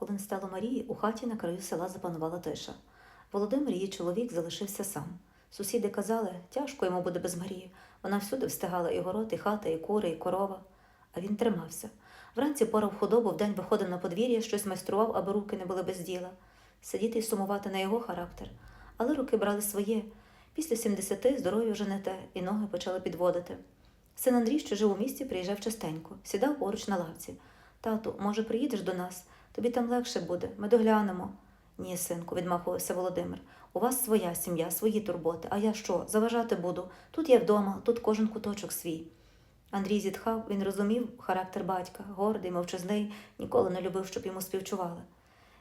Коли не стало Марії, у хаті на краю села запанувала тиша. Володимир, її чоловік, залишився сам. Сусіди казали, тяжко йому буде без Марії. Вона всюди встигала і город, і хата, і кури, і корова. А він тримався. Вранці порав худобу, вдень виходив на подвір'я, щось майстрував, аби руки не були без діла. Сидіти і сумувати на його характер. Але руки брали своє. Після 70 здоров'я вже не те, і ноги почали підводити. Син Андрій, що жив у місті, приїжджав частенько, сідав поруч на лавці. Тату, може, приїдеш до нас? Тобі там легше буде, ми доглянемо. Ні, синку, відмахувався Володимир. У вас своя сім'я, свої турботи. А я що, заважати буду? Тут я вдома, тут кожен куточок свій. Андрій зітхав, він розумів характер батька, гордий, мовчазний, ніколи не любив, щоб йому співчували.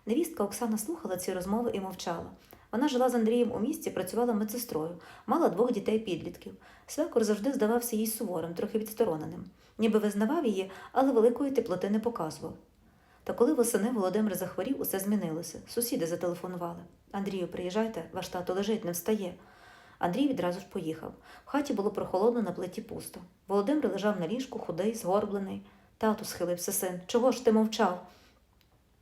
Невістка Оксана слухала ці розмови і мовчала. Вона жила з Андрієм у місті, працювала медсестрою, мала двох дітей-підлітків. Свекор завжди здавався їй суворим, трохи відстороненим. Ніби визнавав її, але великої теплоти не показував. Та коли восени Володимир захворів, усе змінилося. Сусіди зателефонували. Андрію, приїжджайте, ваш тато лежить, не встає. Андрій відразу ж поїхав. В хаті було прохолодно, на плиті пусто. Володимир лежав на ліжку, худий, згорблений. Тату схилився син. Чого ж ти мовчав?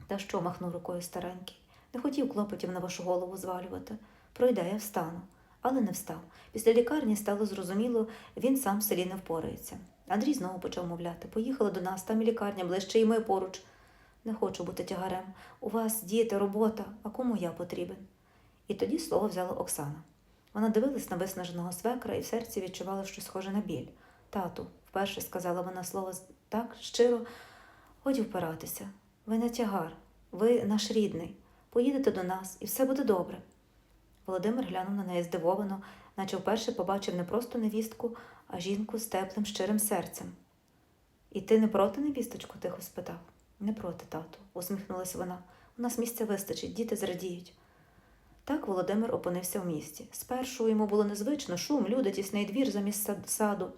Та що, махнув рукою старенький. Не хотів клопотів на вашу голову звалювати. Пройде, я встану. Але не встав. Після лікарні стало зрозуміло, він сам в селі не впорається. Андрій знову почав мовляти. Поїхали до нас, там і лікарня ближче, і ми поруч. Не хочу бути тягарем. У вас діти, робота, а кому я потрібен? І тоді слово взяла Оксана. Вона дивилась на виснаженого свекра і в серці відчувала щось схоже на біль. Тату, вперше сказала вона слово так щиро, годі впиратися. Ви не тягар, ви наш рідний. Поїдете до нас, і все буде добре. Володимир глянув на неї здивовано, наче вперше побачив не просто невістку, а жінку з теплим, щирим серцем. І ти не проти невісточку? тихо спитав. Не проти, тату, усміхнулася вона. У нас місця вистачить, діти зрадіють. Так Володимир опинився в місті. Спершу йому було незвично шум, люди, тісний двір замість саду.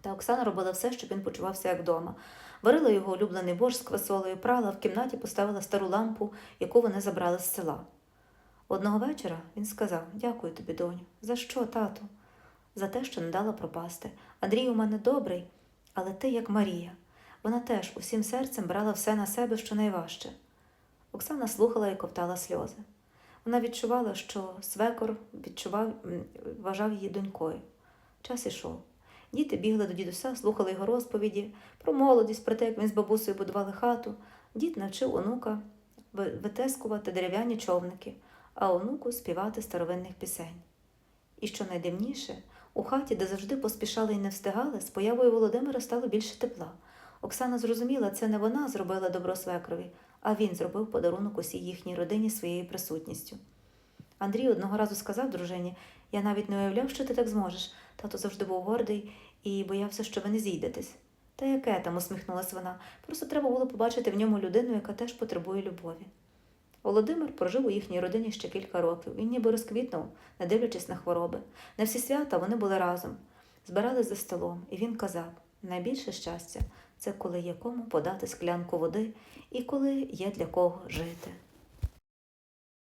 Та Оксана робила все, щоб він почувався як вдома. Варила його улюблений борщ з квасолею, прала, в кімнаті поставила стару лампу, яку вони забрали з села. Одного вечора він сказав: Дякую тобі, доню. За що, тату? За те, що не дала пропасти. Андрій у мене добрий, але ти як Марія. Вона теж усім серцем брала все на себе, що найважче. Оксана слухала і ковтала сльози. Вона відчувала, що свекор відчував, вважав її донькою. Час ішов. Діти бігли до дідуся, слухали його розповіді про молодість, про те, як він з бабусею будували хату. Дід навчив онука ви- витескувати дерев'яні човники, а онуку співати старовинних пісень. І що найдивніше, у хаті, де завжди поспішали і не встигали, з появою Володимира стало більше тепла. Оксана зрозуміла, це не вона зробила добро свекрові, а він зробив подарунок усій їхній родині своєю присутністю. Андрій одного разу сказав дружині: Я навіть не уявляв, що ти так зможеш. Тато завжди був гордий і боявся, що ви не зійдетесь. Та яке там, усміхнулася вона. Просто треба було побачити в ньому людину, яка теж потребує любові. Володимир прожив у їхній родині ще кілька років. Він ніби розквітнув, не дивлячись на хвороби. На всі свята вони були разом, збирались за столом, і він казав: найбільше щастя це коли є кому подати склянку води і коли є для кого жити.